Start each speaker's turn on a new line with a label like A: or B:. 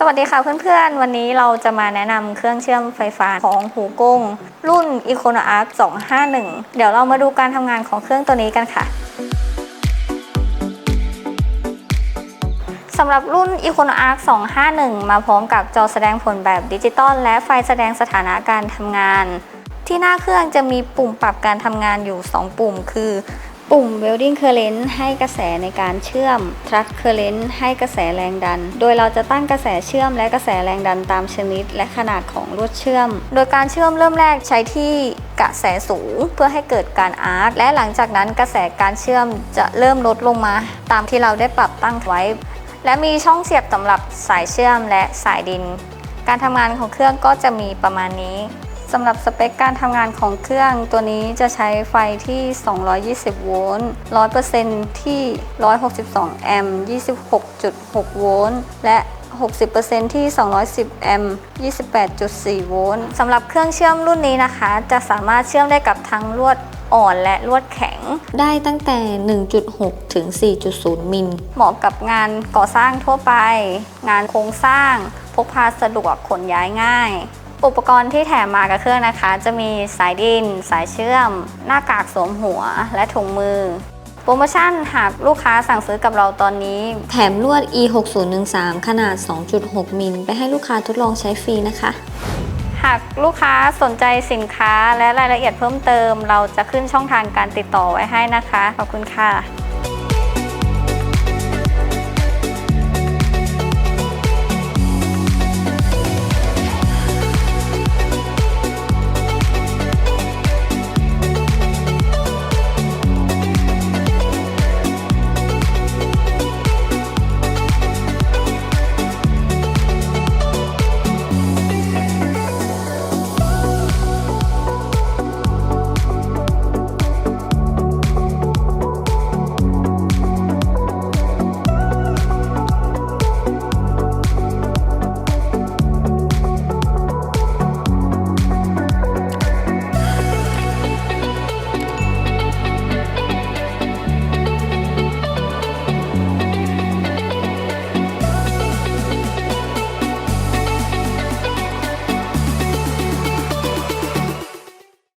A: สวัสดีค่ะเพื่อนๆ วันนี้เราจะมาแนะนำเครื่องเชื่อมไฟฟ้าของหูกงรุ่น e c o n o Arc 251 เดี๋ยวเรามาดูการทำงานของเครื่องตัวนี้กันค่ะสำหรับรุ่น e c o n o Arc 251 มาพร้อมกับจอแสดงผลแบบดิจิตอลและไฟแสดงสถานะการทำงาน ที่หน้าเครื่องจะมีปุ่มปรับการทำงานอยู่ 2 ปุ่มคือ ปุ่ม welding current ให้กระแสในการเชื่อม truck current ให้กระแสแรงดัน โดยเราจะตั้งกระแสเชื่อมและกระแสแรงดันตามชนิด และขนาดของลวดเชื่อม โดยการเชื่อมเริ่มแรกใช้ที่กระแสสูงเพื่อให้เกิดการอาร์คและหลังจากนั้นกระแสการเชื่อมจะเริ่มลดลงมา ตามที่เราได้ปรับตั้งไว้ และมีช่องเสียบสำหรับสายเชื่อมและสายดิน การทำงานของเครื่องก็จะมีประมาณนี้ำหรับสเปคการทำงานของเครื่องตัวนี้จะใช้ไฟที่ 220 โวลต์ 100%ที่ 162 แอมป์ 26.6 โวลต์ และ60%ที่ 210 แอมป์ 28.4 โวลต์สำหรับเครื่องเชื่อมรุ่นนี้นะคะ จะสามารถเชื่อมได้กับทั้งลวดอ่อนและลวดแข็ง ได้ตั้งแต่ 1.6 ถึง 4.0 มิล เหมาะกับงานก่อสร้างทั่วไป งานโครงสร้าง พกพาสะดวกขนย้ายง่าย อุปกรณ์ที่แถมมากับเครื่องนะคะ จะมีสายดิน สายเชื่อม หน้ากากสวมหัว และถุงมือ โปรโมชั่นหากลูกค้าสั่งซื้อกับเราตอนนี้ แถมลวด e 6 0 1 3ขนาด 2.6 มิล ไปให้ลูกค้าทดลองใช้ฟรีนะคะ หากลูกค้าสนใจสินค้าและรายละเอียดเพิ่มเติม เราจะขึ้นช่องทางการติดต่อไว้ให้นะคะ ขอบคุณค่ะ